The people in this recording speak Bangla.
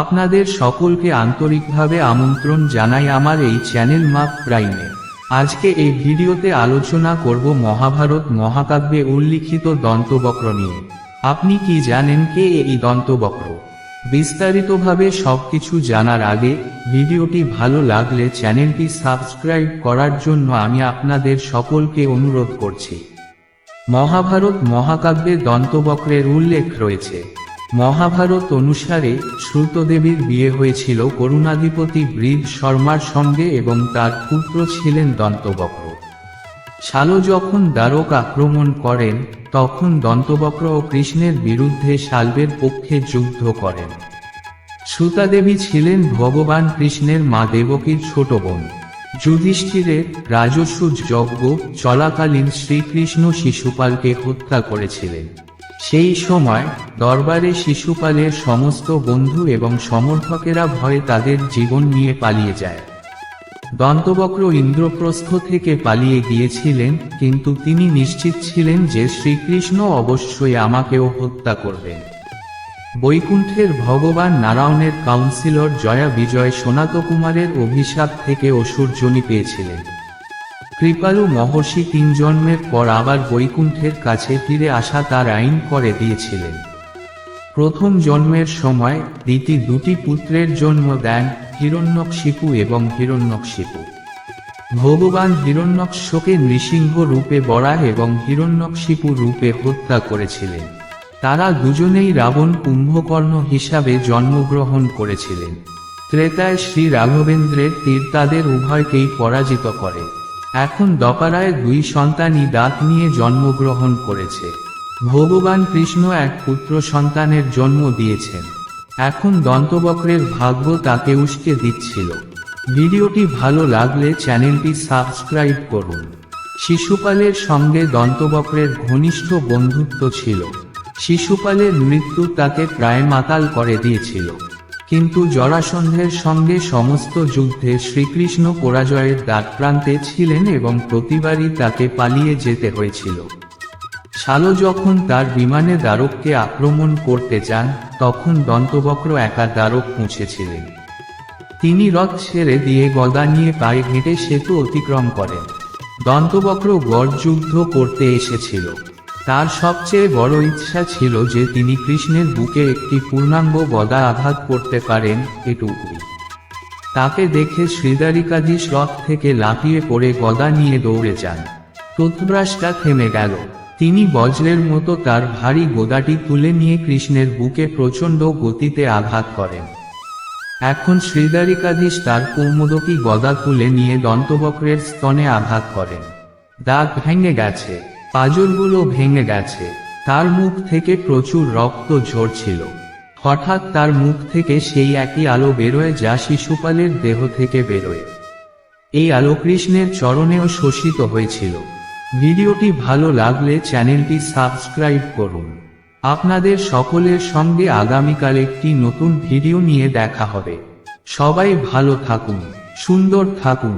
আপনাদের সকলকে আন্তরিকভাবে আমন্ত্রণ জানাই আমার এই চ্যানেল মাপ প্রাইমে। আজকে এই ভিডিওতে আলোচনা করব মহাভারত মহাকাব্যে উল্লিখিত দন্তবক্র নিয়ে। আপনি কি জানেন কে এই দন্তবক্র? বিস্তারিতভাবে সবকিছু জানার আগে, ভিডিওটি ভালো লাগলে চ্যানেলটি সাবস্ক্রাইব করার জন্য আমি আপনাদের সকলকে অনুরোধ করছি। মহাভারত মহাকাব্যে দন্তবক্রের উল্লেখ রয়েছে। মহাভারত অনুসারে শ্রুতদেবীর বিয়ে হয়েছিল করুণাধিপতি বৃদ শর্মার সঙ্গে এবং তার পুত্র ছিলেন দন্তবক্র। শালো যখন দ্বারক আক্রমণ করেন, তখন দন্তবক্র ও কৃষ্ণের বিরুদ্ধে শালবের পক্ষে যুদ্ধ করেন। শ্রুতাদেবী ছিলেন ভগবান কৃষ্ণের মা দেবকীর ছোট বোন। যুধিষ্ঠিরের রাজস্ব যজ্ঞ চলাকালীন শ্রীকৃষ্ণ শিশুপালকে হত্যা করেছিলেন। সেই সময় দরবারে শিশুপালের সমস্ত বন্ধু এবং সমর্থকেরা ভয়ে তাদের জীবন নিয়ে পালিয়ে যায়। দন্তবক্র ইন্দ্রপ্রস্থ থেকে পালিয়ে গিয়েছিলেন, কিন্তু তিনি নিশ্চিত ছিলেন যে শ্রীকৃষ্ণ অবশ্যই আমাকেও হত্যা করবেন। বৈকুণ্ঠের ভগবান নারায়ণের কাউন্সিলর জয়া বিজয় সনাতকুমারের অভিশাপ থেকে অসুরজনী পেয়েছিলেন। কৃপালু মহর্ষি তিন জন্মের পর আবার বৈকুণ্ঠের কাছে ফিরে আসা তার আইন করে দিয়েছিলেন। প্রথম জন্মের সময় দিতি দুটি পুত্রের জন্ম দেন হিরণ্যকশিপু এবং হিরণ্যকশিপু। ভগবান হিরণ্যকশকে নৃসিংহ রূপে বরাহ এবং হিরণ্যক হিরণ্যকশিপু রূপে হত্যা করেছিলেন। তারা দুজনেই রাবণ কুম্ভকর্ণ হিসাবে জন্মগ্রহণ করেছিলেন। ত্রেতায় শ্রী রাঘবেন্দ্রের তীর তাদের উভয়কেই পরাজিত করে। এখন দপারায় দুই সন্তানই দাঁত নিয়ে জন্মগ্রহণ করেছে। ভগবান কৃষ্ণ এক পুত্র সন্তানের জন্ম দিয়েছেন। এখন দন্তবক্রের ভাগ্য তাকে উস্কে দিচ্ছিল। ভিডিওটি ভালো লাগলে চ্যানেলটি সাবস্ক্রাইব করুন। শিশুপালের সঙ্গে দন্তবক্রের ঘনিষ্ঠ বন্ধুত্ব ছিল। শিশুপালের মৃত্যু তাকে প্রায় মাতাল করে দিয়েছিল। কিন্তু জরাসন্ধের সঙ্গে সমস্ত যুদ্ধে শ্রীকৃষ্ণ পরাজয়ের দ্বারপ্রান্তে ছিলেন এবং প্রতিবারই তাকে পালিয়ে যেতে হয়েছিল। শালো যখন তার বিমানে দ্বারককে আক্রমণ করতে যান, তখন দন্তবক্র একা দ্বারক পৌঁছেছিলেন। তিনি রথ ছেড়ে দিয়ে গদা নিয়ে পায়ে হেঁটে সেতু অতিক্রম করেন। দন্তবক্র গড় যুদ্ধ করতে এসেছিল। তার সবচেয়ে বড় ইচ্ছা ছিল যে তিনি কৃষ্ণের বুকে একটি পূর্ণাঙ্গ গদা আঘাত করতে পারেন, এটুকুই। তাকে দেখে শ্রীদারিকাধীশ রথ থেকে লাফিয়ে পড়ে গদা নিয়ে দৌড়ে যান। টুথব্রাশটা থেমে গেল। তিনি বজ্রের মতো তার ভারী গোদাটি তুলে নিয়ে কৃষ্ণের বুকে প্রচণ্ড গতিতে আঘাত করেন। এখন শ্রীদারিকাধীশ তার কৌমোদকী গদা তুলে নিয়ে দন্তবক্রের স্তনে আঘাত করেন। দাগ ভেঙে গেছে। পাজরগুলো ভেঙে গেছে। তার মুখ থেকে প্রচুর রক্ত ঝরছিল। হঠাৎ তার মুখ থেকে সেই একই আলো বেরোয় যা শিশুপালের দেহ থেকে বেরোয়। এই আলো কৃষ্ণের চরণেও শোষিত হয়েছিল। ভিডিওটি ভালো লাগলে চ্যানেলটি সাবস্ক্রাইব করুন। আপনাদের সকলের সঙ্গে আগামীকাল একটি নতুন ভিডিও নিয়ে দেখা হবে। সবাই ভালো থাকুন, সুন্দর থাকুন।